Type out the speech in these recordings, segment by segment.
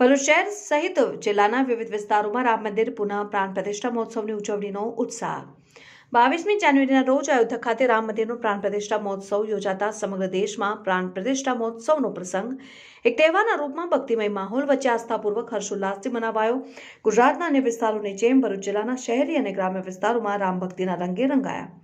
ભરૂચ શહેર સહિત જિલ્લાના વિવિધ વિસ્તારોમાં રામ મંદિર, પુનઃ પ્રાણ પ્રતિષ્ઠા મહોત્સવની ઉજવણીનો ઉત્સાહ. બાવીસમી જાન્યુઆરીના રોજ અયોધ્યા ખાતે રામ મંદિરનો પ્રાણ પ્રતિષ્ઠા મહોત્સવ યોજાતા સમગ્ર દેશમાં પ્રાણ પ્રતિષ્ઠા મહોત્સવનો પ્રસંગ એક તહેવારના રૂપમાં ભક્તિમય માહોલ વચ્ચે આસ્થાપૂર્વક હર્ષોલ્લાસથી મનાવાયો. ગુજરાતના અન્ય વિસ્તારોની જેમ ભરૂચ જિલ્લાના શહેરી અને ગ્રામ્ય વિસ્તારોમાં રામ ભક્તિના રંગે રંગાયા.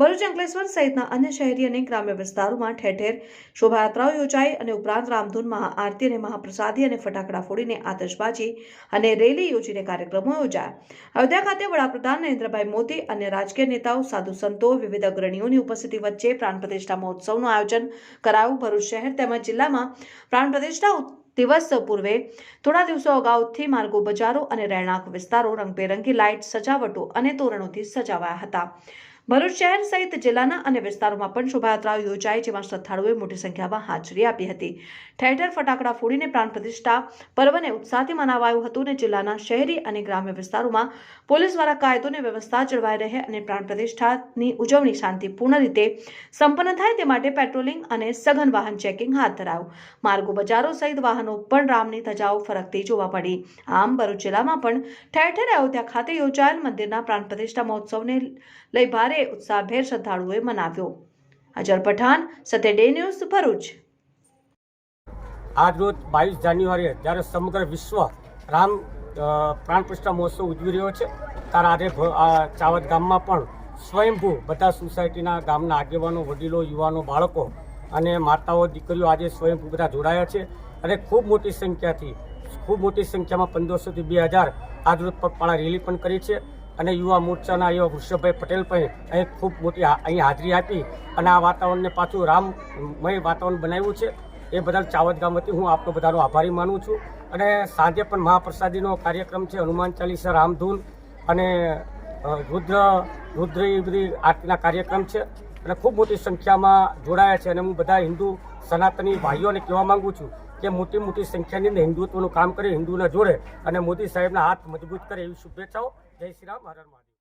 ભરૂચ અંકલેશ્વર સહિતના અન્ય શહેરી અને ગ્રામ્ય વિસ્તારોમાં ઠેર ઠેર શોભાયાત્રાઓ યોજાઈ અને ઉપરાંત રામધૂન મહાઆરતી અને મહાપ્રસાદી અને ફટાકડા ફોડીને આતશબાજી અને રેલી યોજીને કાર્યક્રમો યોજાયા. અયોધ્યા ખાતે વડાપ્રધાન નરેન્દ્રભાઈ મોદી અને રાજકીય નેતાઓ, સાધુ સંતો, વિવિધ અગ્રણીઓની ઉપસ્થિતિ વચ્ચે પ્રાણ પ્રતિષ્ઠા મહોત્સવનું આયોજન કરાયું. ભરૂચ શહેર તેમજ જિલ્લામાં પ્રાણ પ્રતિષ્ઠા દિવસ પૂર્વે થોડા દિવસો અગાઉથી માર્ગો બજારો અને રહેણાંક વિસ્તારો રંગબેરંગી લાઇટ સજાવટો અને તોરણોથી સજાવાયા હતા. ભરૂચ શહેર સહિત જિલ્લાના અન્ય વિસ્તારોમાં પણ શોભાયાત્રાઓ યોજાઈ જેમાં શ્રદ્ધાળુઓએ મોટી સંખ્યામાં હાજરી આપી હતી. ઠેર ઠેર ફટાકડા ફોડીને પ્રાણ પ્રતિષ્ઠા પર્વને ઉત્સાહથી મનાવાયું હતું અને જિલ્લાના શહેરી અને ગ્રામ્ય વિસ્તારોમાં પોલીસ દ્વારા કાયદો અને વ્યવસ્થા જળવાઈ રહે અને પ્રાણ પ્રતિષ્ઠાની ઉજવણી શાંતિપૂર્ણ રીતે સંપન્ન થાય તે માટે પેટ્રોલિંગ અને સઘન વાહન ચેકિંગ હાથ ધરાયું. માર્ગો બજારો સહિત વાહનો પણ રામની ધજાઓ ફરકતી જોવા પડી આમ ભરૂચ જિલ્લામાં પણ ઠેર ઠેર અયોધ્યા ખાતે યોજાયેલ મંદિરના પ્રાણ પ્રતિષ્ઠા મહોત્સવને લઈ ભારે ઉત્સાહભેર શ્રદ્ધાળુઓએ મનાવ્યો. Azhar Pathan, Satya day news, Bharuch. આજ બાવીસ જાન્યુઆરીએ જ્યારે સમગ્ર વિશ્વ રામ પ્રાણ મહોત્સવ ઉજવી રહ્યો છે, ત્યારે આજે ચાવદ ગામમાં પણ સ્વયંભૂ બધા સોસાયટીના ગામના આગેવાનો, વડીલો, યુવાનો, બાળકો અને માતાઓ, દીકરીઓ આજે સ્વયંભૂ બધા જોડાયા છે અને ખૂબ મોટી સંખ્યાથી, ખૂબ મોટી સંખ્યામાં પંદરસોથી બે હજાર આજરોજ પગપાળા રેલી પણ કરી છે. અને યુવા મોરચાના એવા વૃષભભાઈ પટેલ પણ અહીં ખૂબ મોટી અહીં હાજરી આપી અને આ વાતાવરણને પાછું રામમય વાતાવરણ બનાવ્યું છે. એ બદલ ચાવદ ગામ વતી હું આપનો બધાનો આભારી માનું છું. અને સાંજે પણ મહાપ્રસાદીનો કાર્યક્રમ છે, હનુમાન ચાલીસા, રામધૂન અને રુદ્ર રુદ્ર એ બધી આરતીના કાર્યક્રમ છે. અને ખૂબ મોટી સંખ્યામાં જોડાયા છે અને હું બધા હિન્દુ સનાતની ભાઈઓને કહેવા માગું છું કે મોટી મોટી સંખ્યાની હિન્દુત્વનું કામ કરે, હિન્દુને જોડે અને મોદી સાહેબના હાથ મજબૂત કરે એવી શુભેચ્છાઓ. જય શ્રી રામ હર મહાદેવ.